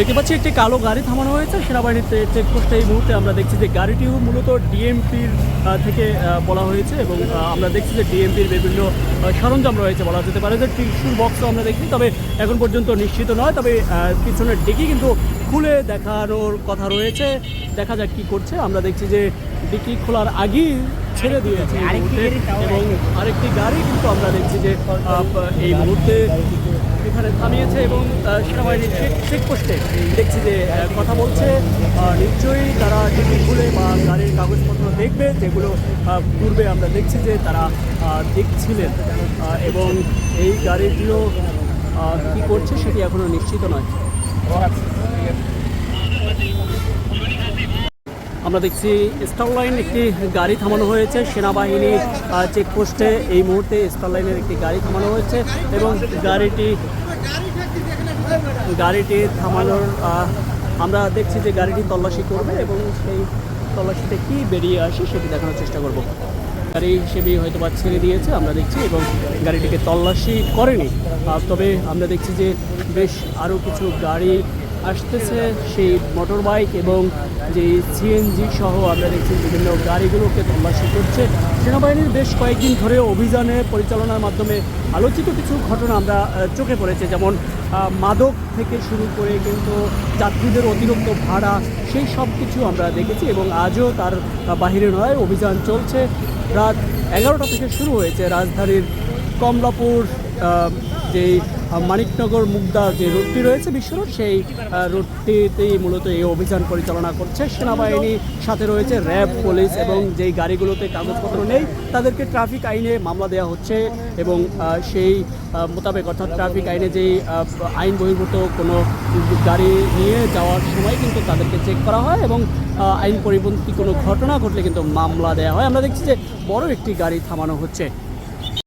দেখতে পাচ্ছি একটি কালো গাড়ি থামানো হয়েছে। সেনাবাহিনীতে চেকপোস্টে এই মুহূর্তে আমরা দেখছি যে গাড়িটিও মূলত ডিএমপির থেকে বলা হয়েছে এবং আমরা দেখছি যে ডিএমপির বিভিন্ন সরঞ্জাম রয়েছে বলা যেতে পারে। যে টিস্যুর বক্সও আমরা দেখছি তবে এখন পর্যন্ত নিশ্চিত নয়। তবে পিছনের ডিকি কিন্তু খুলে দেখানোর কথা রয়েছে। দেখা যাক কি করছে। আমরা দেখছি যে ডিকি খোলার আগেই ছেড়ে দিয়েছে এবং আরেকটি গাড়ি কিন্তু আমরা দেখছি যে এই মুহূর্তে এখানে থামিয়েছে এবং সেনাবাহিনীর চেক চেকপোস্টে দেখছি যে কথা বলছে। নিশ্চয়ই তারা টিকিট খুলে বা গাড়ির কাগজপত্র দেখবে যেগুলো পূর্বে আমরা দেখছি যে তারা দেখছিলেন। এবং এই আহ, কী করছে সেটি এখনও নিশ্চিত নয়। আমরা দেখছি স্টারলাইন একটি গাড়ি থামানো হয়েছে। সেনাবাহিনী চেকপোস্টে এই মুহূর্তে স্টারলাইনের একটি গাড়ি থামানো হয়েছে এবং গাড়িটি গাড়িটি থামানোর আমরা দেখছি যে গাড়িটি তল্লাশি করবে এবং সেই তল্লাশিতে কি বেরিয়ে আসে সেটি দেখানোর চেষ্টা করব। গাড়ি হিসেবে হয়তো বা ছেড়ে দিয়েছে, আমরা দেখছি, এবং গাড়িটিকে তল্লাশি করেনি। তবে আমরা দেখছি যে বেশ আরও কিছু গাড়ি আসতেছে সেই মোটর বাইক এবং যে সিএনজি সহ আমরা দেখছি বিভিন্ন গাড়িগুলোকে তল্লাশি করছে। সেনাবাহিনীর বেশ কয়েকদিন ধরে অভিযানে পরিচালনার মাধ্যমে আলোচিত কিছু ঘটনা আমরা চোখে পড়েছে। যেমন মাদক থেকে শুরু করে কিন্তু যাত্রীদের অতিরিক্ত ভাড়া, সেই সব কিছু আমরা দেখেছি এবং আজও তার বাহিরে নয়, অভিযান চলছে। রাত এগারোটা থেকে শুরু হয়েছে রাজধানীর কমলাপুর যেই মানিকনগর মুগদা যে রোডটি রয়েছে বিশ্ব রোড সেই রোডটিতেই মূলত এই অভিযান পরিচালনা করছে সেনাবাহিনী। সাথে রয়েছে র্যাব, পুলিশ এবং যেই গাড়িগুলোতে কাগজপত্র নেই, তাদেরকে ট্রাফিক আইনে মামলা দেওয়া হচ্ছে এবং সেই মোতাবেক অর্থাৎ ট্রাফিক আইনে যেই আইন বহির্ভূত কোনো গাড়ি নিয়ে যাওয়ার সময় কিন্তু তাদেরকে চেক করা হয় এবং আইন পরিপন্থী কোনো ঘটনা ঘটলে কিন্তু মামলা দেওয়া হয়। আমরা দেখছি যে বড় একটি গাড়ি থামানো হচ্ছে।